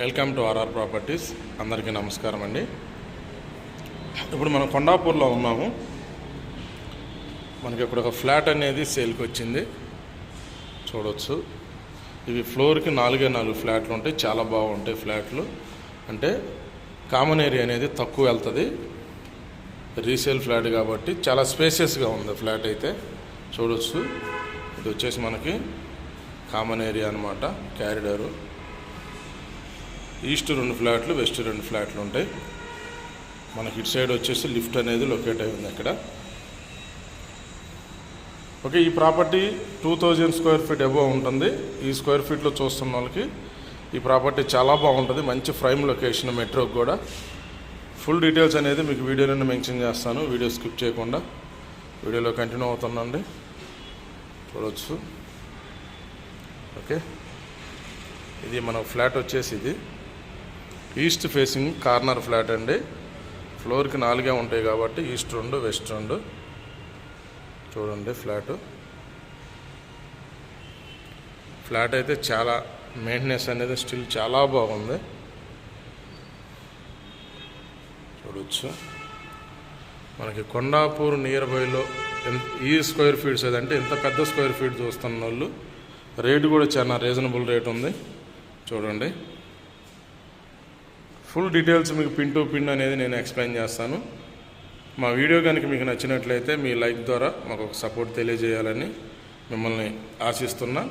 Welcome to RR properties. అందరికీ నమస్కారం అండి. ఇప్పుడు మనం కొండాపూర్లో ఉన్నాము. మనకి ఇప్పుడు ఒక ఫ్లాట్ అనేది సేల్కి వచ్చింది. చూడవచ్చు ఇవి ఫ్లోర్కి నాలుగే నాలుగు ఫ్లాట్లు ఉంటాయి. చాలా బాగుంటాయి ఫ్లాట్లు. అంటే కామన్ ఏరియా అనేది తక్కువ వెళ్తుంది. రీసేల్ ఫ్లాట్ కాబట్టి చాలా స్పేసియస్గా ఉంది ఫ్లాట్ అయితే. చూడవచ్చు ఇది వచ్చేసి మనకి కామన్ ఏరియా అనమాట క్యారిడరు. ఈస్ట్ రెండు ఫ్లాట్లు వెస్ట్ రెండు ఫ్లాట్లు ఉంటాయి. మనకి ఇటు సైడ్ వచ్చేసి లిఫ్ట్ అనేది లొకేట్ అయి ఉంది అక్కడ. ఓకే ఈ property two thousand square feet above ఉంటుంది. ఈ స్క్వేర్ ఫీట్లో చూస్తున్న వాళ్ళకి ఈ ప్రాపర్టీ చాలా బాగుంటుంది. మంచి ప్రైమ్ లొకేషన్ మెట్రోకి కూడా. ఫుల్ డీటెయిల్స్ అనేది మీకు వీడియోలోనే మెన్షన్ చేస్తాను. వీడియో స్కిప్ చేయకుండా వీడియోలో కంటిన్యూ అవుతుందండి చూడవచ్చు ఓకే ఇది మన ఫ్లాట్ వచ్చేసి ఇది. ఈస్ట్ ఫేసింగ్ కార్నర్ ఫ్లాట్ అండి. ఫ్లోర్కి నాలుగే ఉంటాయి కాబట్టి ఈస్ట్ రెండు వెస్ట్ రెండు. చూడండి ఫ్లాట్. ఫ్లాట్ అయితే చాలా మెయింటెనెన్స్ అనేది స్టిల్ చాలా బాగుంది. చూడవచ్చు మనకి కొండాపూర్ నియర్ బైలో ఎంత ఈ స్క్వేర్ ఫీట్స్ ఏదంటే ఇంత పెద్ద స్క్వేర్ ఫీట్ చూస్తున్న వాళ్ళు రేటు కూడా చాలా రీజనబుల్ రేట్ ఉంది. చూడండి. ఫుల్ డీటెయిల్స్ మీకు పిన్ టు పిన్ అనేది నేను ఎక్స్ప్లెయిన్ చేస్తాను. మా వీడియో కనుక మీకు నచ్చినట్లయితే మీ లైక్ ద్వారా మాకు ఒక సపోర్ట్ తెలియజేయాలని మిమ్మల్ని ఆశిస్తున్నా.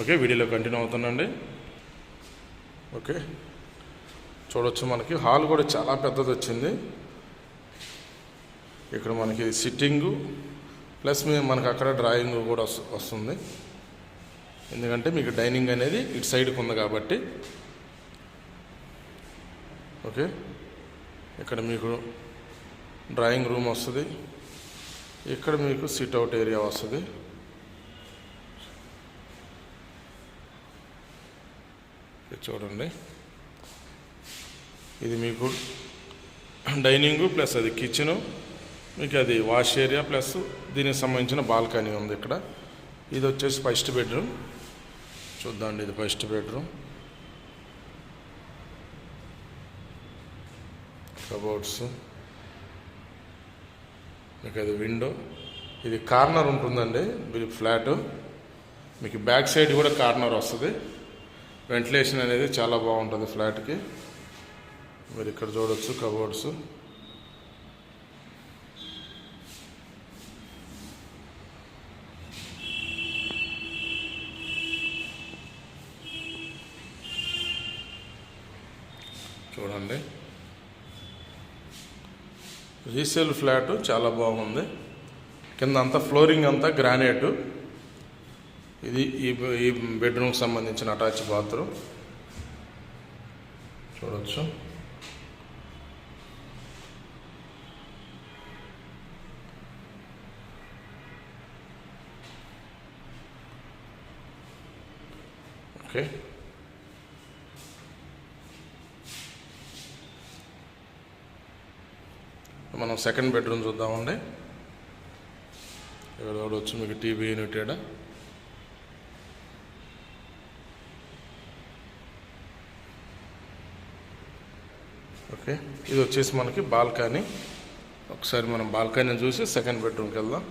ఓకే వీడియోలో కంటిన్యూ అవుతానండి ఓకే చూడొచ్చు మనకి. హాల్ కూడా చాలా పెద్దది వచ్చింది. ఇక్కడ మనకి సిట్టింగు ప్లస్ మీ మనకి అక్కడ డ్రాయింగ్ కూడా వస్తుంది. ఎందుకంటే మీకు డైనింగ్ అనేది ఇటు సైడ్కి ఉంది కాబట్టి ఓకే? ఇక్కడ మీకు డ్రాయింగ్ రూమ్ వస్తుంది. ఇక్కడ మీకు సిట్ అవుట్ ఏరియా వస్తుంది. చూడండి. ఇది మీకు డైనింగ్ ప్లస్ అది కిచెను మీకు అది వాష్ ఏరియా ప్లస్ దీనికి సంబంధించిన బాల్కనీ ఉంది ఇక్కడ. ఇది వచ్చేసి ఫస్ట్ బెడ్రూమ్ చూద్దాండి ఇది ఫస్ట్ బెడ్రూమ్ కబోర్డ్స్. మీకు అది విండో. ఇది కార్నర్ ఉంటుందండి ఇది ఫ్లాట్. మీకు బ్యాక్ సైడ్ కూడా కార్నర్ వస్తుంది. వెంటిలేషన్ అనేది చాలా బాగుంటుంది ఫ్లాట్కి. మీరు ఇక్కడ చూడొచ్చు కబోర్డ్స్. చూడండి. రీసేల్ ఫ్లాట్ చాలా బాగుంది. కింద అంతా ఫ్లోరింగ్ అంతా గ్రానైట్. ఇది ఈ ఈ బెడ్రూమ్కి సంబంధించిన అటాచ్ బాత్రూమ్. చూడొచ్చు. ఓకే. మనం సెకండ్ బెడ్రూమ్ చూద్దామండి. ఇక్కడ వచ్చి మీకు టీవీ యూనిట్ ఇక్కడ ఓకే ఇది వచ్చేసి మనకి బాల్కనీ. ఒకసారి మనం బాల్కనీ చూసి సెకండ్ బెడ్రూమ్కి వెళ్దాం.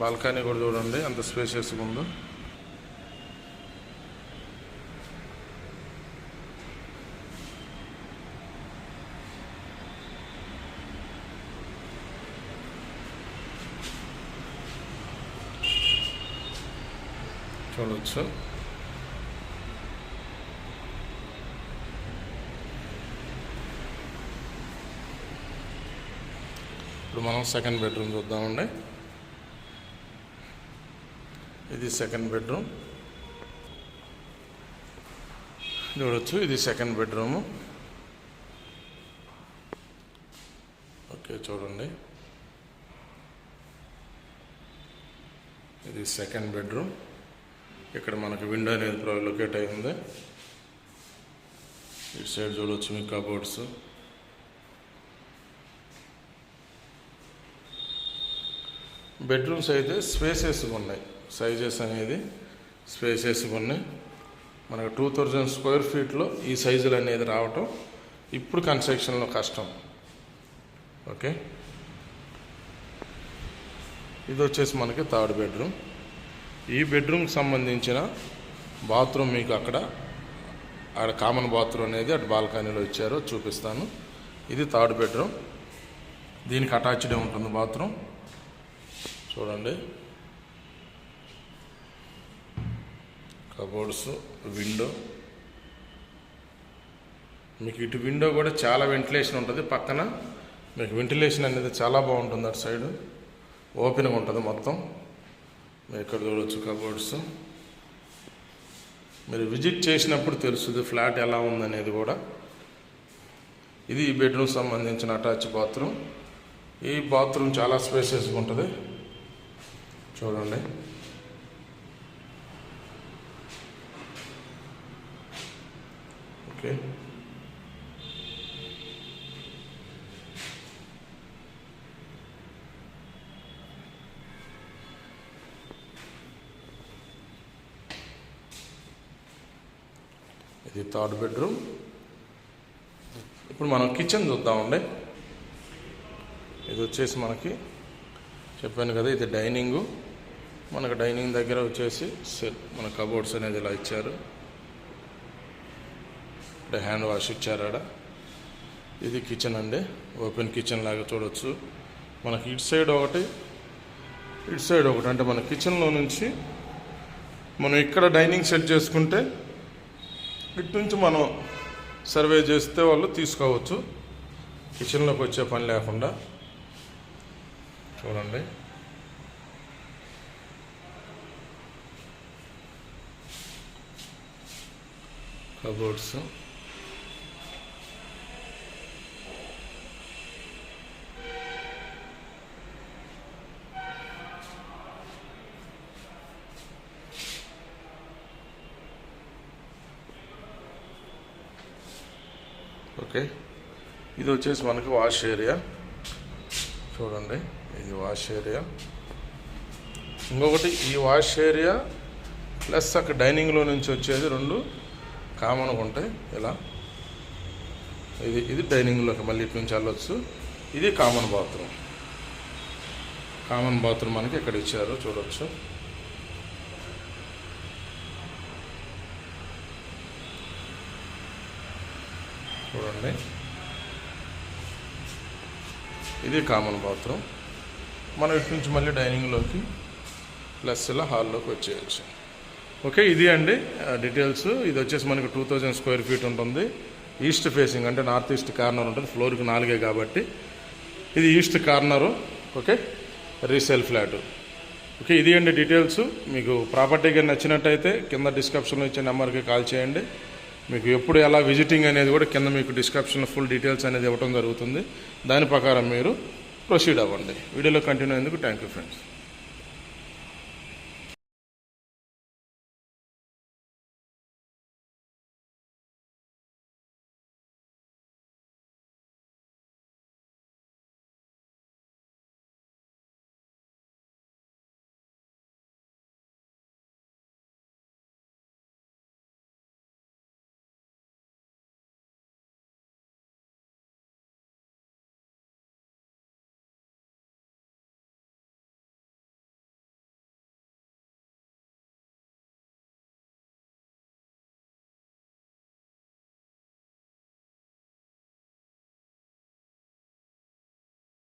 బాల్కనీ కూడా చూడండి అంత స్పేషియస్గా ఉందో. చూడవచ్చు ఇప్పుడు మనం సెకండ్ బెడ్రూమ్ చూద్దామండి. ఇది సెకండ్ బెడ్రూమ్. చూడొచ్చు ఇది సెకండ్ బెడ్రూము. ఓకే చూడండి. ఇది సెకండ్ బెడ్రూమ్. ఇక్కడ మనకి విండో అనేది లొకేట్ అయి ఉంది ఇటు సైడ్ చూడవచ్చు మీ కబోర్డ్స్. బెడ్రూమ్స్ అయితే స్పేసెస్ ఉన్నాయి సైజెస్ అనేది స్పేసెస్ ఉన్నాయి. మనకు టూ థౌజండ్ స్క్వేర్ ఫీట్లో ఈ సైజులు అనేది రావటం ఇప్పుడు కన్స్ట్రక్షన్లో కష్టం. ఓకే? ఇది వచ్చేసి మనకి థర్డ్ బెడ్రూమ్. ఈ బెడ్రూమ్కి సంబంధించిన బాత్రూమ్ మీకు అక్కడ ఆడ కామన్ బాత్రూమ్ అనేది అటు బాల్కనీలో ఇచ్చారో చూపిస్తాను. ఇది థర్డ్ బెడ్రూమ్ దీనికి అటాచ్డే ఉంటుంది బాత్రూమ్ చూడండి. కబోర్డ్స్ విండో మీకు ఇటు విండో కూడా చాలా వెంటిలేషన్ ఉంటుంది. పక్కన మీకు వెంటిలేషన్ అనేది చాలా బాగుంటుంది అటు సైడ్ ఓపెన్గా ఉంటుంది మొత్తం. మీరు ఇక్కడ చూడవచ్చు కబోర్డ్స్ మీరు విజిట్ చేసినప్పుడు తెలుస్తుంది ఫ్లాట్ ఎలా ఉందనేది కూడా. ఇది ఈ బెడ్రూమ్ సంబంధించిన అటాచ్ బాత్రూమ్. ఈ బాత్రూమ్ చాలా స్పేసెస్గా ఉంటుంది. చూడండి. ఓకే. ఇది థర్డ్ బెడ్రూమ్. ఇప్పుడు మనం కిచెన్ చూద్దామండి. ఇది వచ్చేసి మనకి చెప్పాను కదా ఇది డైనింగు. మనకు డైనింగ్ దగ్గర వచ్చేసి సెల్ మన కబోర్డ్స్ అనేది ఇలా ఇచ్చారు. ఇక్కడ హ్యాండ్ వాష్ ఇచ్చారు ఆడ. ఇది కిచెన్ అండి ఓపెన్ కిచెన్ లాగా చూడవచ్చు మనకి ఇటు సైడ్ ఒకటి ఇటు సైడ్ ఒకటి. అంటే మన కిచెన్లో నుంచి మనం ఇక్కడ డైనింగ్ సెట్ చేసుకుంటే ఇటు నుంచి మనం సర్వే చేస్తే వాళ్ళు తీసుకోవచ్చు. కిచెన్లోకి వచ్చే పని లేకుండా. చూడండి. కబోర్డ్స్. ఓకే. ఇది వచ్చేసి మనకి వాష్ ఏరియా. చూడండి ఇది వాష్ ఏరియా. ఇంకొకటి ఈ వాష్ ఏరియా ప్లస్ అక్కడ డైనింగ్లో నుంచి వచ్చేది రెండు కామన్గా ఉంటాయి. ఇలా ఇది ఇది డైనింగ్లోకి మళ్ళీ ఇటు నుంచి వెళ్ళొచ్చు. ఇది కామన్ బాత్రూమ్. కామన్ బాత్రూమ్ మనకి ఇక్కడ ఇచ్చారు చూడొచ్చు. చూడండి. ఇది కామన్ బాత్రూమ్ మనం ఇటు నుంచి మళ్ళీ డైనింగ్లోకి ప్లస్ ఇలా హాల్లోకి వచ్చేయచ్చు. ఓకే ఇది అండి డీటెయిల్స్ ఇది వచ్చేసి మనకి టూ థౌజండ్ స్క్వేర్ ఫీట్ ఉంటుంది. ఈస్ట్ ఫేసింగ్ అంటే నార్త్ ఈస్ట్ కార్నర్ ఉంటుంది. ఫ్లోర్కి నాలుగే కాబట్టి ఇది east corner okay resale flat okay ఇది అండి డీటెయిల్స్ మీకు ప్రాపర్టీగా నచ్చినట్టయితే కింద డిస్క్రిప్షన్లో ఇచ్చే నెంబర్కి కాల్ చేయండి. మీకు ఎప్పుడు ఎలా విజిటింగ్ అనేది కూడా కింద మీకు డిస్క్రిప్షన్లో ఫుల్ డీటెయిల్స్ అనేది ఇవ్వడం జరుగుతుంది. దాని ప్రకారం మీరు ప్రొసీడ్ అవ్వండి. వీడియోలో కంటిన్యూ అయ్యేందుకు థ్యాంక్ యూ ఫ్రెండ్స్